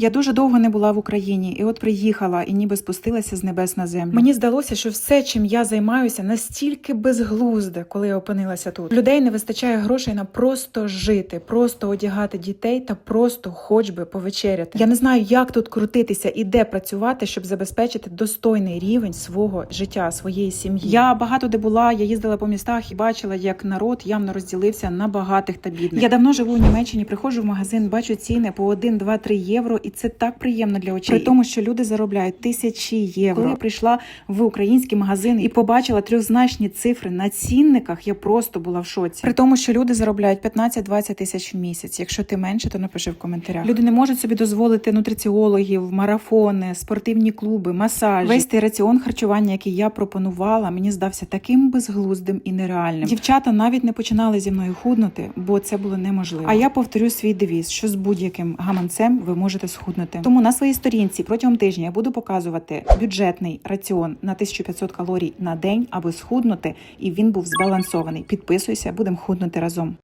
Я дуже довго не була в Україні, і от приїхала і ніби спустилася з небес на землю. Мені здалося, що все, чим я займаюся, настільки безглузде, коли я опинилася тут. Людей не вистачає грошей на просто жити, просто одягати дітей та просто хоч би повечеряти. Я не знаю, як тут крутитися і де працювати, щоб забезпечити достойний рівень свого життя, своєї сім'ї. Я багато де була, я їздила по містах і бачила, як народ явно розділився на багатих та бідних. Я давно живу у Німеччині, приходжу в магазин, бачу ціни по 1, 2, 3 євро, і це так приємно для очей. При тому, що люди заробляють тисячі євро. Коли я прийшла в український магазин і побачила трьохзначні цифри на цінниках, я просто була в шоці. При тому, що люди заробляють 15-20 тисяч в місяць. Якщо ти менше, то напиши в коментарях. Люди не можуть собі дозволити нутриціологів, марафони, спортивні клуби, масажі. Весь той раціон харчування, який я пропонувала, мені здався таким безглуздим і нереальним. Дівчата навіть не починали зі мною худнути, бо це було неможливо. А я повторю свій девіз, що з будь-яким гаманцем ви можете схуднути. Тому на своїй сторінці протягом тижня я буду показувати бюджетний раціон на 1500 калорій на день, аби схуднути, і він був збалансований. Підписуйся, будемо худнути разом.